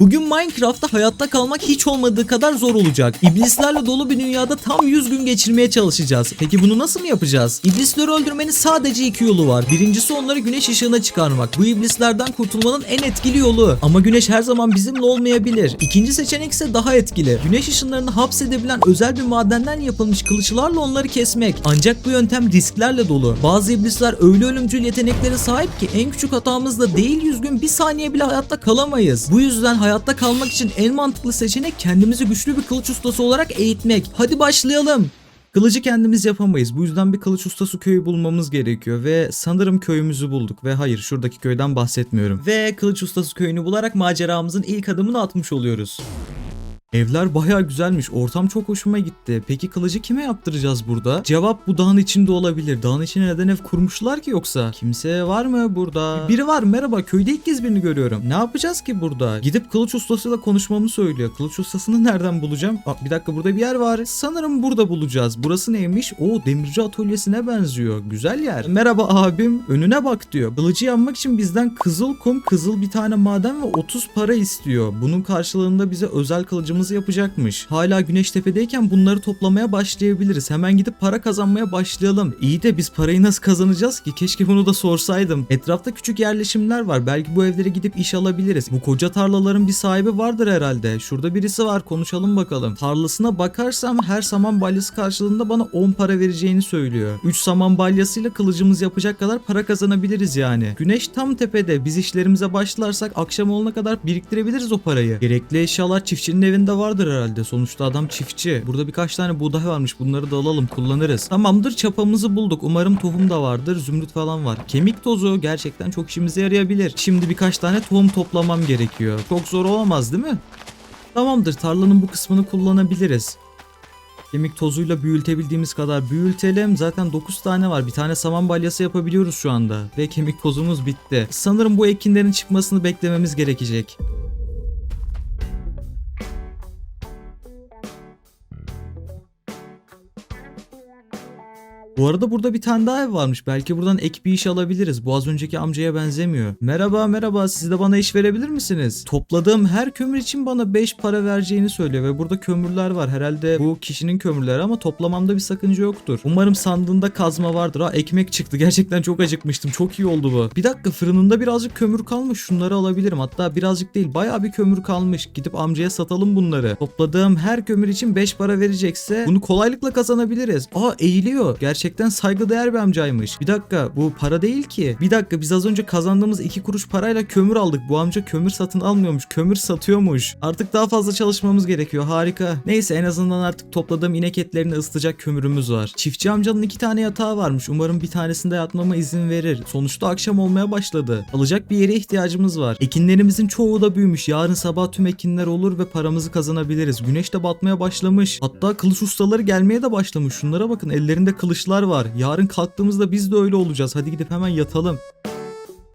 Bugün Minecraft'ta hayatta kalmak hiç olmadığı kadar zor olacak. İblislerle dolu bir dünyada tam 100 gün geçirmeye çalışacağız. Peki bunu nasıl mı yapacağız? İblisleri öldürmenin sadece iki yolu var. Birincisi onları güneş ışığına çıkarmak. Bu iblislerden kurtulmanın en etkili yolu. Ama güneş her zaman bizimle olmayabilir. İkinci seçenek ise daha etkili. Güneş ışınlarını hapsedebilen özel bir madenden yapılmış kılıçlarla onları kesmek. Ancak bu yöntem risklerle dolu. Bazı iblisler öyle ölümcül yeteneklere sahip ki en küçük hatamızda değil 100 gün bir saniye bile hayatta kalamayız. Bu yüzden hayatta kalmak için en mantıklı seçenek kendimizi güçlü bir kılıç ustası olarak eğitmek. Hadi başlayalım. Kılıcı kendimiz yapamayız. Bu yüzden bir kılıç ustası köyü bulmamız gerekiyor ve sanırım köyümüzü bulduk ve hayır şuradaki köyden bahsetmiyorum. Ve kılıç ustası köyünü bularak maceramızın ilk adımını atmış oluyoruz. Evler baya güzelmiş. Ortam çok hoşuma gitti. Peki kılıcı kime yaptıracağız burada? Cevap bu dağın içinde olabilir. Dağın içine neden ev kurmuşlar ki yoksa? Kimse var mı burada? Biri var merhaba köyde ilk kez birini görüyorum. Ne yapacağız ki burada? Gidip kılıç ustasıyla konuşmamı söylüyor. Kılıç ustasını nereden bulacağım? Aa, bir dakika burada bir yer var. Sanırım burada bulacağız. Burası neymiş? O demirci atölyesine benziyor. Güzel yer. Merhaba abim. Önüne bak diyor. Kılıcı yanmak için bizden kızıl kum, kızıl bir tane maden ve 30 para istiyor. Bunun karşılığında bize özel kılıcımızı yapacakmış. Hala Güneştepe'deyken bunları toplamaya başlayabiliriz. Hemen gidip para kazanmaya başlayalım. İyi de biz parayı nasıl kazanacağız ki? Keşke bunu da sorsaydım. Etrafta küçük yerleşimler var. Belki bu evlere gidip iş alabiliriz. Bu koca tarlaların bir sahibi vardır herhalde. Şurada birisi var. Konuşalım bakalım. Tarlasına bakarsam her saman balyası karşılığında bana 10 para vereceğini söylüyor. 3 saman balyasıyla kılıcımız yapacak kadar para kazanabiliriz yani. Güneş tam tepede. Biz işlerimize başlarsak akşam olana kadar biriktirebiliriz o parayı. Gerekli eşyalar çiftçinin evinde vardır herhalde. Sonuçta adam çiftçi. Burada birkaç tane buğday varmış. Bunları da alalım kullanırız. Tamamdır çapamızı bulduk. Umarım tohum da vardır. Zümrüt falan var. Kemik tozu gerçekten çok işimize yarayabilir. Şimdi birkaç tane tohum toplamam gerekiyor. Çok zor olamaz değil mi? Tamamdır tarlanın bu kısmını kullanabiliriz. Kemik tozuyla büyütebildiğimiz kadar büyütelim. Zaten 9 tane var. Bir tane saman balyası yapabiliyoruz şu anda. Ve kemik tozumuz bitti. Sanırım bu ekinlerin çıkmasını beklememiz gerekecek. Bu arada burada bir tane daha ev varmış. Belki buradan ek bir iş alabiliriz. Bu az önceki amcaya benzemiyor. Merhaba merhaba siz de bana iş verebilir misiniz? Topladığım her kömür için bana 5 para vereceğini söylüyor ve burada kömürler var. Herhalde bu kişinin kömürleri ama toplamamda bir sakınca yoktur. Umarım sandığında kazma vardır. Ha ekmek çıktı. Gerçekten çok acıkmıştım. Çok iyi oldu bu. Bir dakika fırınında birazcık kömür kalmış. Şunları alabilirim. Hatta birazcık değil bayağı bir kömür kalmış. Gidip amcaya satalım bunları. Topladığım her kömür için 5 para verecekse bunu kolaylıkla kazanabiliriz. Aa eğiliyor. Gerçekten saygıdeğer bir amcaymış. Bir dakika bu para değil ki. Bir dakika biz az önce kazandığımız 2 kuruş parayla kömür aldık. Bu amca kömür satın almıyormuş. Kömür satıyormuş. Artık daha fazla çalışmamız gerekiyor. Harika. Neyse en azından artık topladığım inek etlerini ısıtacak kömürümüz var. Çiftçi amcanın iki tane yatağı varmış. Umarım bir tanesinde yatmama izin verir. Sonuçta akşam olmaya başladı. Alacak bir yere ihtiyacımız var. Ekinlerimizin çoğu da büyümüş. Yarın sabah tüm ekinler olur ve paramızı kazanabiliriz. Güneş de batmaya başlamış. Hatta kılıç ustaları gelmeye de başlamış. Şunlara bakın ellerinde kılıçlar var. Yarın kalktığımızda biz de öyle olacağız. Hadi gidip hemen yatalım.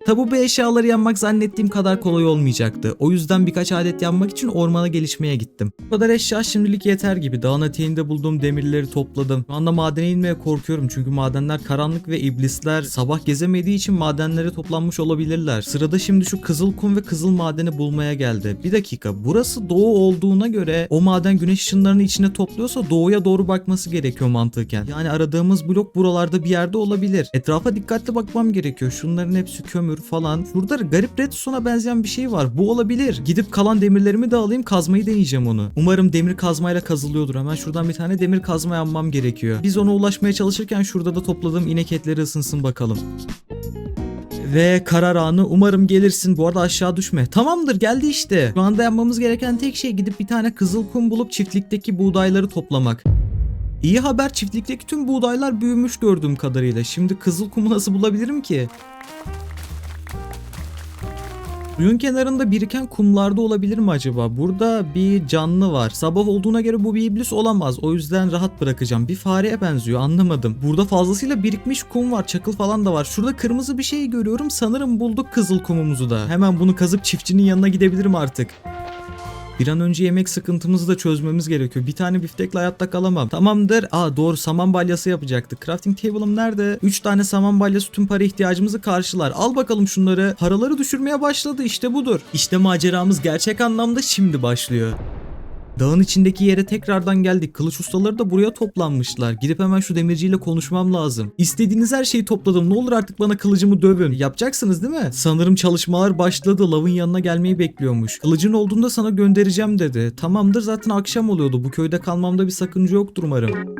Tabi bu eşyaları yanmak zannettiğim kadar kolay olmayacaktı. O yüzden birkaç adet yanmak için ormana gelişmeye gittim. Bu kadar eşya şimdilik yeter gibi. Dağın eteğinde bulduğum demirleri topladım. Şu anda madene inmeye korkuyorum çünkü madenler karanlık ve iblisler sabah gezemediği için madenlere toplanmış olabilirler. Sırada şimdi şu kızıl kum ve kızıl madeni bulmaya geldi. Bir dakika burası doğu olduğuna göre o maden güneş ışınlarını içine topluyorsa doğuya doğru bakması gerekiyor mantıken. Yani aradığımız blok buralarda bir yerde olabilir. Etrafa dikkatli bakmam gerekiyor. Şunların hepsi kömür falan. Şurada garip redstone'a benzeyen bir şey var. Bu olabilir. Gidip kalan demirlerimi de alayım kazmayı deneyeceğim onu. Umarım demir kazmayla kazılıyordur. Hemen şuradan bir tane demir kazma yapmam gerekiyor. Biz ona ulaşmaya çalışırken şurada da topladığım inek etleri ısınsın bakalım. Ve karar anı umarım gelirsin. Bu arada aşağı düşme. Tamamdır geldi işte. Şu anda yapmamız gereken tek şey gidip bir tane kızıl kum bulup çiftlikteki buğdayları toplamak. İyi haber çiftlikteki tüm buğdaylar büyümüş gördüğüm kadarıyla. Şimdi kızıl kumu nasıl bulabilirim ki? Suyun kenarında biriken kumlarda olabilir mi acaba? Burada bir canlı var. Sabah olduğuna göre bu bir iblis olamaz. O yüzden rahat bırakacağım. Bir fareye benziyor anlamadım. Burada fazlasıyla birikmiş kum var. Çakıl falan da var. Şurada kırmızı bir şey görüyorum. Sanırım bulduk kızıl kumumuzu da. Hemen bunu kazıp çiftçinin yanına gidebilirim artık. Bir an önce yemek sıkıntımızı da çözmemiz gerekiyor. Bir tane biftekle hayatta kalamam. Tamamdır. Aa doğru saman balyası yapacaktık. Crafting table'ım nerede? 3 tane saman balyası tüm para ihtiyacımızı karşılar. Al bakalım şunları. Paraları düşürmeye başladı. İşte budur. İşte maceramız gerçek anlamda şimdi başlıyor. Dağın içindeki yere tekrardan geldik. Kılıç ustaları da buraya toplanmışlar. Gidip hemen şu demirciyle konuşmam lazım. İstediğiniz her şeyi topladım. Ne olur artık bana kılıcımı dövün. Yapacaksınız değil mi? Sanırım çalışmalar başladı. Lavın yanına gelmeyi bekliyormuş. Kılıcın olduğunda sana göndereceğim dedi. Tamamdır zaten akşam oluyordu. Bu köyde kalmamda bir sakınca yoktur umarım.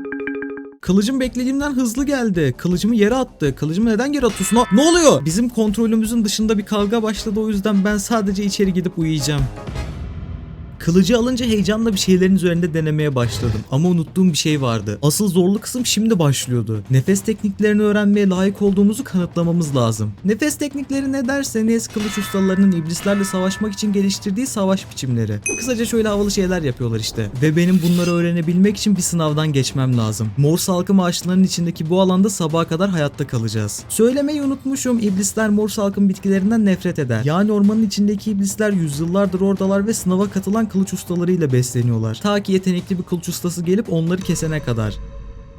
Kılıcım beklediğimden hızlı geldi. Kılıcımı yere attı. Kılıcımı neden yere atıyorsun? Ha, Ne oluyor? Bizim kontrolümüzün dışında bir kavga başladı o yüzden ben sadece içeri gidip uyuyacağım. Kılıcı alınca heyecanla bir şeylerin üzerinde denemeye başladım. Ama unuttuğum bir şey vardı. Asıl zorlu kısım şimdi başlıyordu. Nefes tekniklerini öğrenmeye layık olduğumuzu kanıtlamamız lazım. Nefes teknikleri ne derseniz kılıç ustalarının iblislerle savaşmak için geliştirdiği savaş biçimleri. Kısaca şöyle havalı şeyler yapıyorlar işte. Ve benim bunları öğrenebilmek için bir sınavdan geçmem lazım. Mor salkım ağaçlarının içindeki bu alanda sabaha kadar hayatta kalacağız. Söylemeyi unutmuşum. İblisler mor salkım bitkilerinden nefret eder. Yani ormanın içindeki iblisler yüzyıllardır oradalar ve sınava katılan kılıç ustalarıyla besleniyorlar. Ta ki yetenekli bir kılıç ustası gelip onları kesene kadar.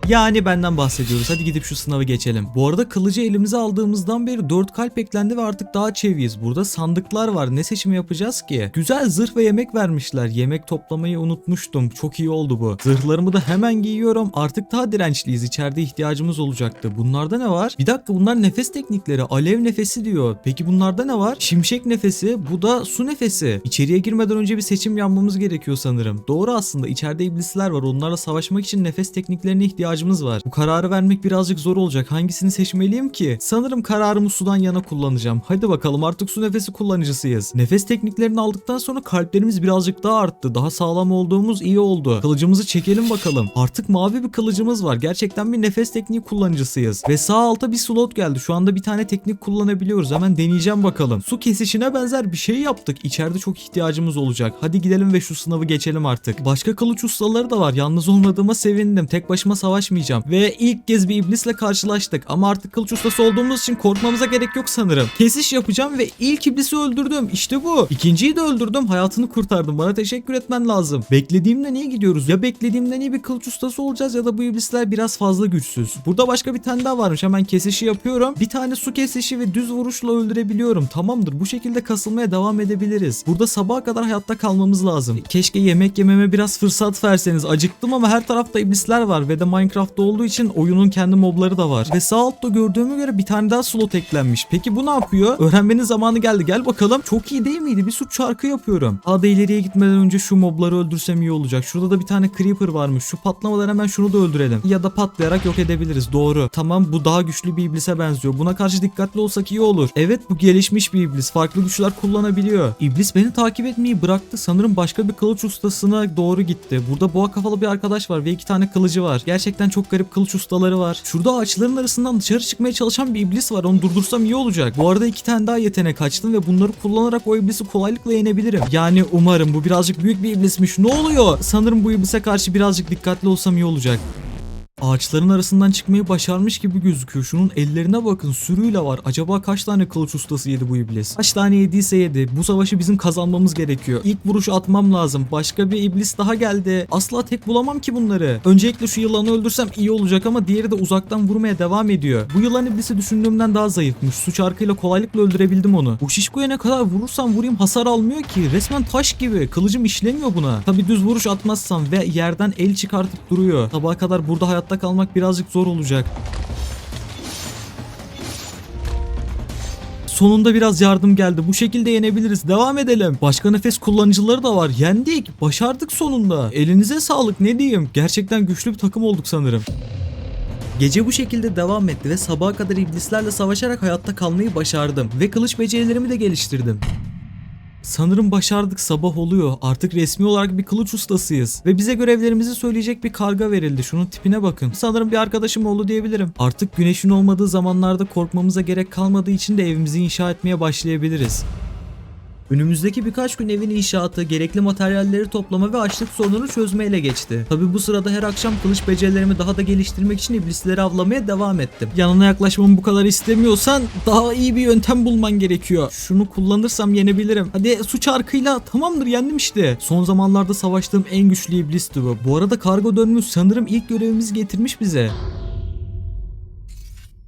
Yani benden bahsediyoruz. Hadi gidip şu sınavı geçelim. Bu arada kılıcı elimize aldığımızdan beri 4 kalp eklendi ve artık daha çeviyiz. Burada sandıklar var. Ne seçimi yapacağız ki? Güzel zırh ve yemek vermişler. Yemek toplamayı unutmuştum. Çok iyi oldu bu. Zırhlarımı da hemen giyiyorum. Artık daha dirençliyiz. İçeride ihtiyacımız olacaktı. Bunlarda ne var? Bir dakika bunlar nefes teknikleri. Alev nefesi diyor. Peki bunlarda ne var? Şimşek nefesi. Bu da su nefesi. İçeriye girmeden önce bir seçim yapmamız gerekiyor sanırım. Doğru aslında. İçeride iblisler var. Onlarla savaşmak için nefes tekniklerine ihtiyacımız var. Bu kararı vermek birazcık zor olacak. Hangisini seçmeliyim ki? Sanırım kararımı sudan yana kullanacağım. Hadi bakalım artık su nefesi kullanıcısıyız. Nefes tekniklerini aldıktan sonra kalplerimiz birazcık daha arttı. Daha sağlam olduğumuz iyi oldu. Kılıcımızı çekelim bakalım. Artık mavi bir kılıcımız var. Gerçekten bir nefes tekniği kullanıcısıyız. Ve sağ alta bir slot geldi. Şu anda bir tane teknik kullanabiliyoruz. Hemen deneyeceğim bakalım. Su kesişine benzer bir şey yaptık. İçeride çok ihtiyacımız olacak. Hadi gidelim ve şu sınavı geçelim artık. Başka kılıç ustaları da var. Yalnız olmadığıma sevindim. Tek başıma savaşmayacağım. Ve ilk kez bir iblisle karşılaştık. Ama artık kılıç ustası olduğumuz için korkmamıza gerek yok sanırım. Kesiş yapacağım ve ilk iblisi öldürdüm. İşte bu. İkinciyi de öldürdüm. Hayatını kurtardım. Bana teşekkür etmen lazım. Beklediğimden iyi gidiyoruz. Ya beklediğimden iyi bir kılıç ustası olacağız ya da bu iblisler biraz fazla güçsüz. Burada başka bir tane daha varmış. Hemen kesişi yapıyorum. Bir tane su kesişi ve düz vuruşla öldürebiliyorum. Tamamdır. Bu şekilde kasılmaya devam edebiliriz. Burada sabaha kadar hayatta kalmamız lazım. Keşke yemek yememe biraz fırsat verseniz. Acıktım ama her tarafta iblisler var ve de Minecraft'ta olduğu için oyunun kendi mobları da var. Ve sağ altta gördüğüme göre bir tane daha slot eklenmiş. Peki bu ne yapıyor? Öğrenmenin zamanı geldi. Gel bakalım. Çok iyi değil miydi? Bir suç çarkı yapıyorum. Daha da ileriye gitmeden önce şu mobları öldürsem iyi olacak. Şurada da bir tane creeper varmış. Şu patlamadan hemen şunu da öldürelim. Ya da patlayarak yok edebiliriz. Doğru. Tamam bu daha güçlü bir iblise benziyor. Buna karşı dikkatli olsak iyi olur. Evet bu gelişmiş bir iblis. Farklı güçler kullanabiliyor. İblis beni takip etmeyi bıraktı. Sanırım başka bir kılıç ustasına doğru gitti. Burada boğa kafalı bir arkadaş var ve iki tane kılıcı var. Gerçekten çok garip kılıç ustaları var. Şurada ağaçların arasından dışarı çıkmaya çalışan bir iblis var. Onu durdursam iyi olacak. Bu arada iki tane daha yetenek açtım ve bunları kullanarak o iblisi kolaylıkla yenebilirim. Yani umarım bu birazcık büyük bir iblismiş. Ne oluyor? Sanırım bu iblise karşı birazcık dikkatli olsam iyi olacak. Ağaçların arasından çıkmayı başarmış gibi gözüküyor. Şunun ellerine bakın sürüyle var. Acaba kaç tane kılıç ustası yedi bu iblis? Kaç tane yediyse yedi. Bu savaşı bizim kazanmamız gerekiyor. İlk vuruş atmam lazım. Başka bir iblis daha geldi. Asla tek bulamam ki bunları. Öncelikle şu yılanı öldürsem iyi olacak ama diğeri de uzaktan vurmaya devam ediyor. Bu yılan iblisi düşündüğümden daha zayıfmış. Su çarkıyla kolaylıkla öldürebildim onu. Bu şişkoya ne kadar vurursam vurayım hasar almıyor ki. Resmen taş gibi. Kılıcım işlemiyor buna. Tabi düz vuruş atmazsam ve yerden el çıkartıp duruyor. Sabaha kadar burada hayatta kalmak birazcık zor olacak. Sonunda biraz yardım geldi. Bu şekilde yenebiliriz. Devam edelim. Başka nefes kullanıcıları da var. Yendik. Başardık sonunda. Elinize sağlık ne diyeyim. Gerçekten güçlü bir takım olduk sanırım. Gece bu şekilde devam etti ve sabaha kadar iblislerle savaşarak hayatta kalmayı başardım. Ve kılıç becerilerimi de geliştirdim. Sanırım başardık sabah oluyor. Artık resmi olarak bir kılıç ustasıyız. Ve bize görevlerimizi söyleyecek bir karga verildi. Şunun tipine bakın. Sanırım bir arkadaşım oldu diyebilirim. Artık güneşin olmadığı zamanlarda korkmamıza gerek kalmadığı için de evimizi inşa etmeye başlayabiliriz. Önümüzdeki birkaç gün evin inşaatı, gerekli materyalleri toplama ve açlık sorununu çözmeyle geçti. Tabi bu sırada her akşam kılıç becerilerimi daha da geliştirmek için iblisleri avlamaya devam ettim. Yanına yaklaşmamı bu kadar istemiyorsan daha iyi bir yöntem bulman gerekiyor. Şunu kullanırsam yenebilirim. Hadi su çarkıyla tamamdır yendim işte. Son zamanlarda savaştığım en güçlü iblisti bu. Bu arada kargo dönmüş sanırım ilk görevimizi getirmiş bize.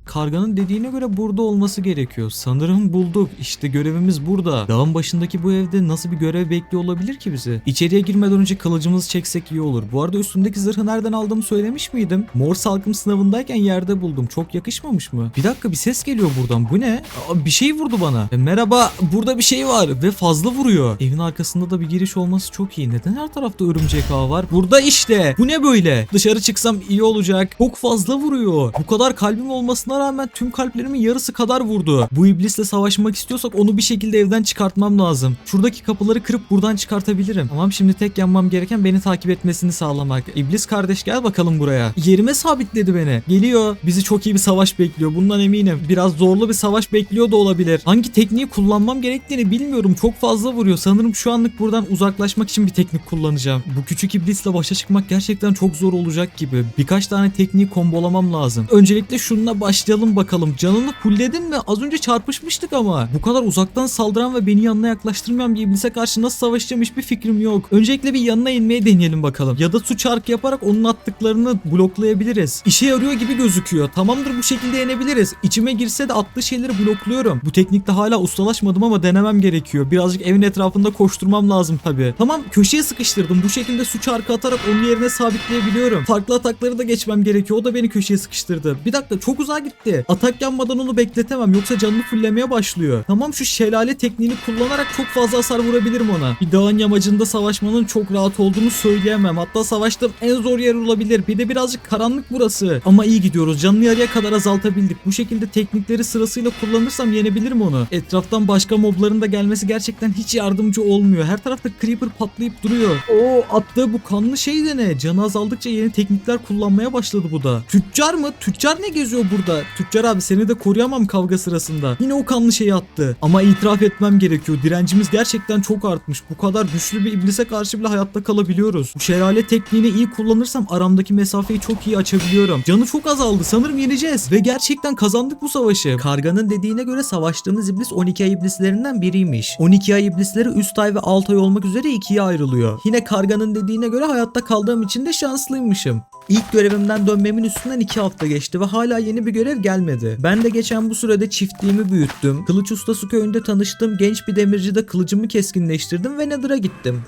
Karganın dediğine göre burada olması gerekiyor. Sanırım bulduk. İşte görevimiz burada. Dağın başındaki bu evde nasıl bir görev bekliyor olabilir ki bizi? İçeriye girmeden önce kılıcımızı çeksek iyi olur. Bu arada üstündeki zırhı nereden aldığımı söylemiş miydim? Mor salkım sınavındayken yerde buldum. Çok yakışmamış mı? Bir dakika bir ses geliyor buradan. Bu ne? Aa, bir şey vurdu bana. E, merhaba burada bir şey var ve fazla vuruyor. Evin arkasında da bir giriş olması çok iyi. Neden her tarafta örümcek ağı var? Burada işte. Bu ne böyle? Dışarı çıksam iyi olacak. Çok fazla vuruyor. Bu kadar kalbim olmasına rağmen tüm kalplerimin yarısı kadar vurdu. Bu iblisle savaşmak istiyorsak onu bir şekilde evden çıkartmam lazım. Şuradaki kapıları kırıp buradan çıkartabilirim. Tamam şimdi tek yanmam gereken beni takip etmesini sağlamak. İblis kardeş gel bakalım buraya. Yerime sabitledi beni. Geliyor. Bizi çok iyi bir savaş bekliyor. Bundan eminim. Biraz zorlu bir savaş bekliyor da olabilir. Hangi tekniği kullanmam gerektiğini bilmiyorum. Çok fazla vuruyor. Sanırım şu anlık buradan uzaklaşmak için bir teknik kullanacağım. Bu küçük iblisle başa çıkmak gerçekten çok zor olacak gibi. Birkaç tane tekniği kombolamam lazım. Öncelikle şununla başlayalım bakalım. Canını fulledin mi? Az önce çarpışmıştık ama. Bu kadar uzaktan saldıran ve beni yanına yaklaştırmayan bir iblise karşı nasıl savaşacağım hiçbir fikrim yok. Öncelikle bir yanına inmeye deneyelim bakalım. Ya da su çarkı yaparak onun attıklarını bloklayabiliriz. İşe yarıyor gibi gözüküyor. Tamamdır bu şekilde yenebiliriz. İçime girse de attığı şeyleri blokluyorum. Bu teknikte hala ustalaşmadım ama denemem gerekiyor. Birazcık evin etrafında koşturmam lazım tabii. Tamam köşeye sıkıştırdım. Bu şekilde su çarkı atarak onun yerine sabitleyebiliyorum. Farklı atakları da geçmem gerekiyor. O da beni köşeye sıkıştırdı. Bir dakika çok uzağa gitti. Atak yanmadan onu bekletemem. Yoksa canını fullemeye başlıyor. Tamam şu şelale tekniğini kullanarak çok fazla hasar vurabilirim ona. Bir dağın yamacında savaşmanın çok rahat olduğunu söyleyemem. Hatta savaştığım en zor yer olabilir. Bir de birazcık karanlık burası. Ama iyi gidiyoruz. Canını yarıya kadar azaltabildik. Bu şekilde teknikleri sırasıyla kullanırsam yenebilirim onu. Etraftan başka mobların da gelmesi gerçekten hiç yardımcı olmuyor. Her tarafta creeper patlayıp duruyor. Oo attığı bu kanlı şey de ne? Canı azaldıkça yeni teknikler kullanmaya başladı bu da. Tüccar mı? Tüccar ne geziyor burada? Tüccar abi seni de koruyamam kavga sırasında. Yine o kanlı şeyi attı. Ama itiraf etmem gerekiyor. Direncimiz gerçekten çok artmış. Bu kadar güçlü bir iblise karşı bile hayatta kalabiliyoruz. Bu şelale tekniğini iyi kullanırsam aramdaki mesafeyi çok iyi açabiliyorum. Canı çok azaldı. Sanırım yeneceğiz. Ve gerçekten kazandık bu savaşı. Karganın dediğine göre savaştığımız iblis 12 ay iblislerinden biriymiş. 12 ay iblisleri üst ay ve alt ay olmak üzere ikiye ayrılıyor. Yine karganın dediğine göre hayatta kaldığım için de şanslıymışım. İlk görevimden dönmemin üstünden 2 hafta geçti ve hala yeni bir görev gelmedi. Ben de geçen bu sürede çiftliğimi büyüttüm. Kılıç ustası köyünde tanıştığım genç bir demircide kılıcımı keskinleştirdim ve Nether'a gittim.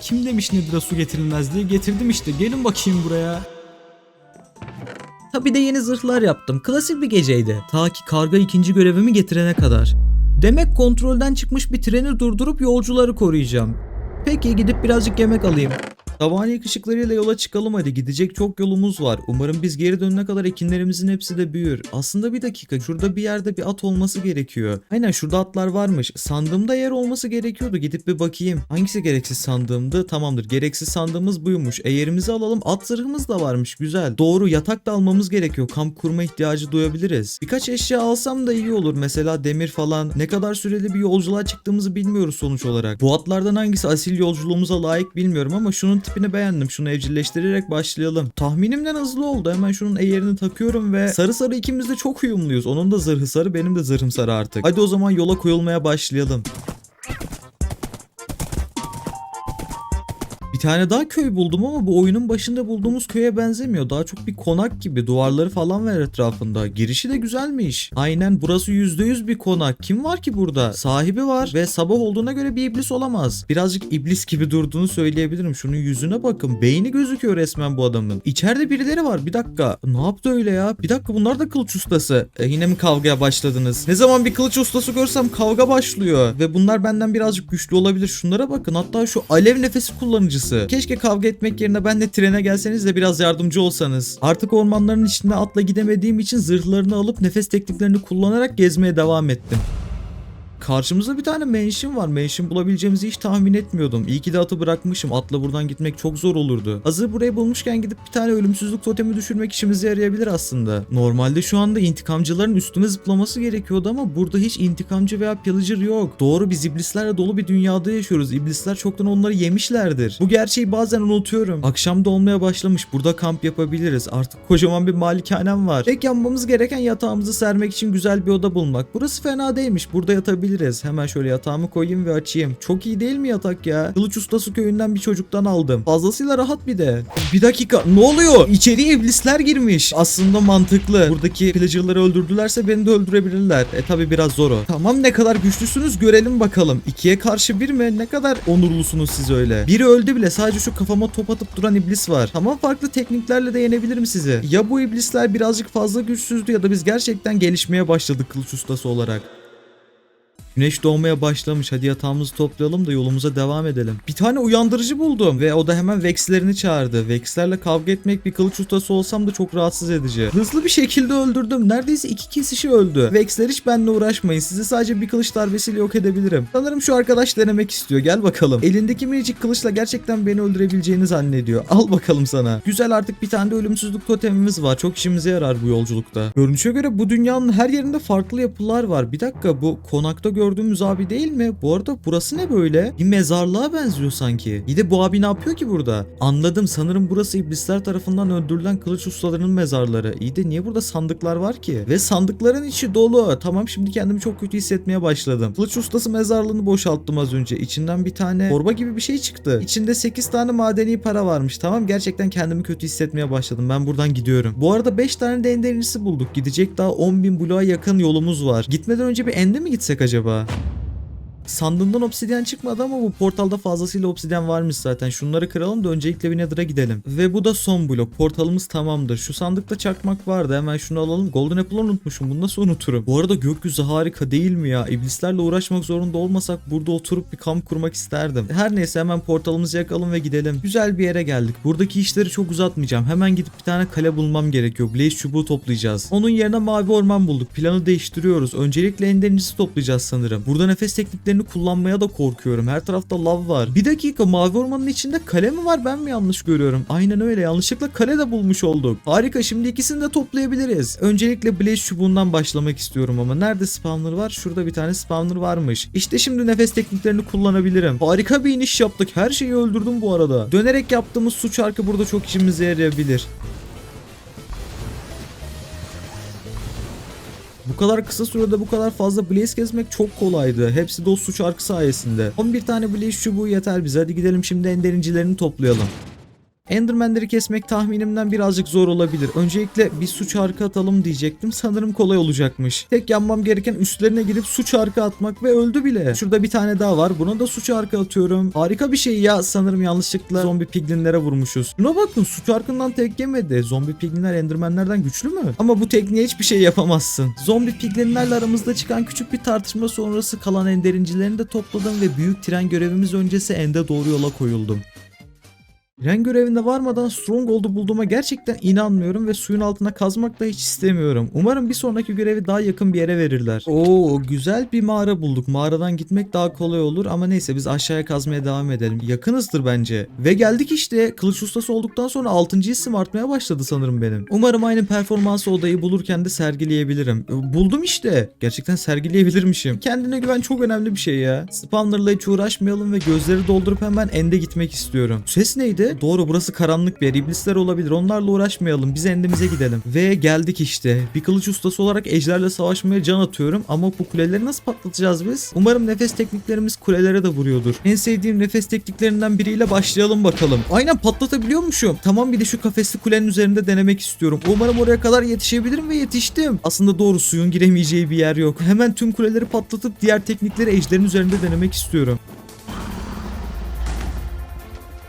Kim demiş Nether'a su getirilmez diye getirdim işte. Gelin bakayım buraya. Tabi de yeni zırhlar yaptım. Klasik bir geceydi. Ta ki karga ikinci görevimi getirene kadar. Demek kontrolden çıkmış bir treni durdurup yolcuları koruyacağım. Peki gidip birazcık yemek alayım. Sabahın ilk ışıklarıyla yola çıkalım hadi. Gidecek çok yolumuz var. Umarım biz geri dönene kadar ekinlerimizin hepsi de büyür. Aslında bir dakika şurada bir yerde bir at olması gerekiyor. Aynen şurada atlar varmış. Sandığımda yer olması gerekiyordu. Gidip bir bakayım. Hangisi gereksiz sandığımdı? Tamamdır. Gereksiz sandığımız buymuş. E yerimizi alalım. At zırhımız da varmış. Güzel. Doğru yatak da almamız gerekiyor. Kamp kurma ihtiyacı duyabiliriz. Birkaç eşya alsam da iyi olur. Mesela demir falan. Ne kadar süreli bir yolculuğa çıktığımızı bilmiyoruz sonuç olarak. Bu atlardan hangisi asil yolculuğumuza layık bilmiyorum ama şunun tipini beğendim. Şunu evcilleştirerek başlayalım. Tahminimden hızlı oldu. Hemen şunun eğerini takıyorum ve sarı sarı ikimiz de çok uyumluyuz. Onun da zırhı sarı, benim de zırhım sarı artık. Hadi o zaman yola koyulmaya başlayalım. Bir tane daha köy buldum ama bu oyunun başında bulduğumuz köye benzemiyor. Daha çok bir konak gibi. Duvarları falan var etrafında. Girişi de güzelmiş. Aynen burası %100 bir konak. Kim var ki burada? Sahibi var ve sabah olduğuna göre bir iblis olamaz. Birazcık iblis gibi durduğunu söyleyebilirim. Şunun yüzüne bakın. Beyni gözüküyor resmen bu adamın. İçeride birileri var. Bir dakika. Ne yaptı öyle ya? Bir dakika bunlar da kılıç ustası. E, yine mi kavgaya başladınız? Ne zaman bir kılıç ustası görsem kavga başlıyor. Ve bunlar benden birazcık güçlü olabilir. Şunlara bakın. Hatta şu alev nefesi kullanıcısı. Keşke kavga etmek yerine ben de trene gelseniz de biraz yardımcı olsanız. Artık ormanların içinde atla gidemediğim için zırhlarını alıp nefes tekniklerini kullanarak gezmeye devam ettim. Karşımızda bir tane mansion var. Mansion bulabileceğimizi hiç tahmin etmiyordum. İyi ki de atı bırakmışım. Atla buradan gitmek çok zor olurdu. Hazır burayı bulmuşken gidip bir tane ölümsüzlük totemi düşürmek işimize yarayabilir aslında. Normalde şu anda intikamcıların üstüme zıplaması gerekiyordu ama burada hiç intikamcı veya pillager yok. Doğru biz iblislerle dolu bir dünyada yaşıyoruz. İblisler çoktan onları yemişlerdir. Bu gerçeği bazen unutuyorum. Akşam da olmaya başlamış. Burada kamp yapabiliriz. Artık kocaman bir malikanem var. Tek yapmamız gereken yatağımızı sermek için güzel bir oda bulmak. Burası fena değilmiş. Burada yatabiliriz. Hemen şöyle yatağımı koyayım ve açayım. Çok iyi değil mi yatak ya? Kılıç Ustası köyünden bir çocuktan aldım. Fazlasıyla rahat bir de. Bir dakika ne oluyor? İçeriye iblisler girmiş. Aslında mantıklı. Buradaki pillager'ları öldürdülerse beni de öldürebilirler. E tabi biraz zor o. Tamam ne kadar güçlüsünüz görelim bakalım. İkiye karşı bir mi? Ne kadar onurlusunuz siz öyle. Biri öldü bile sadece şu kafama top atıp duran iblis var. Tamam farklı tekniklerle de yenebilirim sizi. Ya bu iblisler birazcık fazla güçsüzdü ya da biz gerçekten gelişmeye başladık kılıç ustası olarak. Güneş doğmaya başlamış. Hadi yatağımızı toplayalım da yolumuza devam edelim. Bir tane uyandırıcı buldum ve o da hemen Vex'lerini çağırdı. Vex'lerle kavga etmek bir kılıç ustası olsam da çok rahatsız edici. Hızlı bir şekilde öldürdüm. Neredeyse iki kesişi öldü. Vex'ler hiç benimle uğraşmayın. Sizi sadece bir kılıç darbesiyle yok edebilirim. Sanırım şu arkadaş denemek istiyor. Gel bakalım. Elindeki minicik kılıçla gerçekten beni öldürebileceğini zannediyor. Al bakalım sana. Güzel artık bir tane de ölümsüzlük totemimiz var. Çok işimize yarar bu yolculukta. Görünüşe göre bu dünyanın her yerinde farklı yapılar var. Bir dakika bu konakta gördüğümüz abi değil mi? Bu arada burası ne böyle? Bir mezarlığa benziyor sanki. Bir de bu abi ne yapıyor ki burada? Anladım sanırım burası iblisler tarafından öldürülen kılıç ustalarının mezarları. İyi de niye burada sandıklar var ki? Ve sandıkların içi dolu. Tamam şimdi kendimi çok kötü hissetmeye başladım. Kılıç ustası mezarlığını boşalttım az önce. İçinden bir tane torba gibi bir şey çıktı. İçinde 8 tane madeni para varmış. Tamam gerçekten kendimi kötü hissetmeye başladım. Ben buradan gidiyorum. Bu arada 5 tane de ender incisi bulduk. Gidecek daha 10.000 bloğa yakın yolumuz var. Gitmeden önce bir ende mi gitsek acaba? galiba. Sandığımdan obsidyen çıkmadı ama bu portalda fazlasıyla obsidyen varmış zaten. Şunları kıralım da öncelikle bir nether'a gidelim. Ve bu da son blok. Portalımız tamamdır. Şu sandıkta çakmak vardı. Hemen şunu alalım. Golden Apple unutmuşum. Bunu nasıl unuturum? Bu arada gökyüzü harika değil mi ya? İblislerle uğraşmak zorunda olmasak burada oturup bir kamp kurmak isterdim. Her neyse hemen portalımızı yakalım ve gidelim. Güzel bir yere geldik. Buradaki işleri çok uzatmayacağım. Hemen gidip bir tane kale bulmam gerekiyor. Blaze çubuğu toplayacağız. Onun yerine mavi orman bulduk. Planı değiştiriyoruz. Öncelikle enderincisi toplayacağız sanırım. Burada nefes tekniklerini kullanmaya da korkuyorum. Her tarafta lav var. Bir dakika mavi ormanın içinde kale mi var? Ben mi yanlış görüyorum? Aynen öyle. Yanlışlıkla kale de bulmuş olduk. Harika. Şimdi ikisini de toplayabiliriz. Öncelikle Blaze çubuğundan başlamak istiyorum ama nerede spawner var? Şurada bir tane spawner varmış. İşte şimdi nefes tekniklerini kullanabilirim. Harika bir iniş yaptık. Her şeyi öldürdüm bu arada. Dönerek yaptığımız su çarkı burada çok işimize yarayabilir. Bu kadar kısa sürede bu kadar fazla blaze kesmek çok kolaydı. Hepsi o su sayesinde. 11 tane blaze çubuğu yeter bize. Hadi gidelim şimdi enderincilerini toplayalım. Enderman'leri kesmek tahminimden birazcık zor olabilir. Öncelikle bir su çarkı atalım diyecektim. Sanırım kolay olacakmış. Tek yapmam gereken üstlerine gidip su çarkı atmak ve öldü bile. Şurada bir tane daha var. Buna da su çarkı atıyorum. Harika bir şey ya. Sanırım yanlışlıkla zombi piglinlere vurmuşuz. Şuna bakın su çarkından tek yemedi. Zombi piglinler endermenlerden güçlü mü? Ama bu tekniğe hiçbir şey yapamazsın. Zombi piglinlerle aramızda çıkan küçük bir tartışma sonrası kalan enderincilerini de topladım ve büyük tren görevimiz öncesi ende doğru yola koyuldum. Tren görevinde varmadan Stronghold'u bulduğuma gerçekten inanmıyorum ve suyun altına kazmak da hiç istemiyorum. Umarım bir sonraki görevi daha yakın bir yere verirler. Oo güzel bir mağara bulduk. Mağaradan gitmek daha kolay olur ama neyse biz aşağıya kazmaya devam edelim. Yakınızdır bence. Ve geldik işte. Kılıç ustası olduktan sonra 6. isim artmaya başladı sanırım benim. Umarım aynı performansı odayı bulurken de sergileyebilirim. E, Buldum işte. Gerçekten sergileyebilirmişim. Kendine güven çok önemli bir şey ya. Spawner'la hiç uğraşmayalım ve gözleri doldurup hemen ende gitmek istiyorum. Ses neydi? Doğru burası karanlık bir yer. İblisler olabilir. Onlarla uğraşmayalım. Biz endimize gidelim. Ve geldik işte. Bir kılıç ustası olarak ejderle savaşmaya can atıyorum. Ama bu kuleleri nasıl patlatacağız biz? Umarım nefes tekniklerimiz kulelere de vuruyordur. En sevdiğim nefes tekniklerinden biriyle başlayalım bakalım. Aynen patlatabiliyormuşum. Tamam bir de şu kafesli kulenin üzerinde denemek istiyorum. Umarım oraya kadar yetişebilirim ve yetiştim. Aslında doğru suyun giremeyeceği bir yer yok. Hemen tüm kuleleri patlatıp diğer teknikleri ejderin üzerinde denemek istiyorum.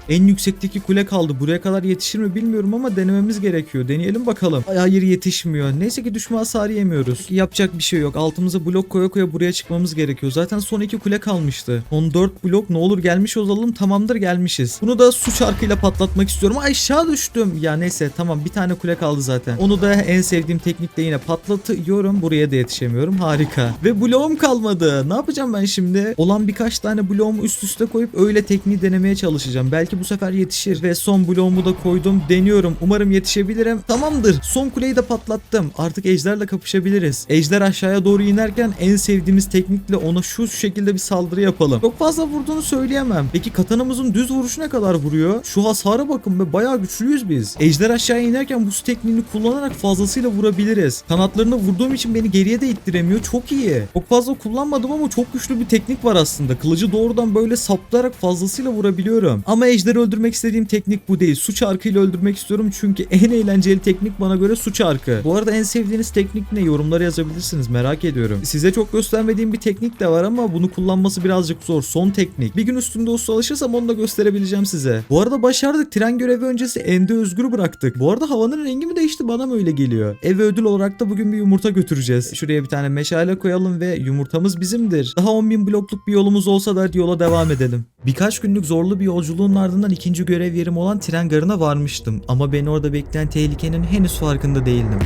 En yüksekteki kule kaldı. Buraya kadar yetişir mi bilmiyorum ama denememiz gerekiyor. Deneyelim bakalım. Ay, hayır yetişmiyor. Neyse ki düşme hasarı yemiyoruz. Yapacak bir şey yok. Altımıza blok koya koya buraya çıkmamız gerekiyor. Zaten son iki kule kalmıştı. Son 4 blok ne olur gelmiş olalım. Tamamdır gelmişiz. Bunu da su çarkıyla patlatmak istiyorum. Aşağı düştüm. Ya neyse tamam bir tane kule kaldı zaten. Onu da en sevdiğim teknikle yine patlatıyorum. Buraya da yetişemiyorum. Harika. Ve bloğum kalmadı. Ne yapacağım ben şimdi? Olan birkaç tane bloğumu üst üste koyup öyle tekniği denemeye çalışacağım. Belki bu sefer yetişir. Ve son bloğumu da koydum. Deniyorum. Umarım yetişebilirim. Tamamdır. Son kuleyi de patlattım. Artık ejderle kapışabiliriz. Ejder aşağıya doğru inerken en sevdiğimiz teknikle ona şu şekilde bir saldırı yapalım. Çok fazla vurduğunu söyleyemem. Peki katanamızın düz vuruşu ne kadar vuruyor? Şu hasara bakın be bayağı güçlüyüz biz. Ejder aşağıya inerken bu tekniğini kullanarak fazlasıyla vurabiliriz. Kanatlarını vurduğum için beni geriye de ittiremiyor. Çok iyi. Çok fazla kullanmadım ama çok güçlü bir teknik var aslında. Kılıcı doğrudan böyle saplayarak fazlasıyla vurabiliyorum. Ama ejderi öldürmek istediğim teknik bu değil. Su çarkıyla öldürmek istiyorum çünkü en eğlenceli teknik bana göre su çarkı. Bu arada en sevdiğiniz teknik ne? Yorumlara yazabilirsiniz. Merak ediyorum. Size çok göstermediğim bir teknik de var ama bunu kullanması birazcık zor. Son teknik. Bir gün üstünde ustalaşırsam onu da gösterebileceğim size. Bu arada başardık. Tren görevi öncesi Ende özgür bıraktık. Bu arada havanın rengi mi değişti bana mı öyle geliyor? Eve ödül olarak da bugün bir yumurta götüreceğiz. Şuraya bir tane meşale koyalım ve yumurtamız bizimdir. Daha 10.000 blokluk bir yolumuz olsa da yola devam edelim. Birkaç günlük zorlu bir yolculuğun ardından ikinci görev yerim olan tren garına varmıştım. Ama beni orada bekleyen tehlikenin henüz farkında değildim.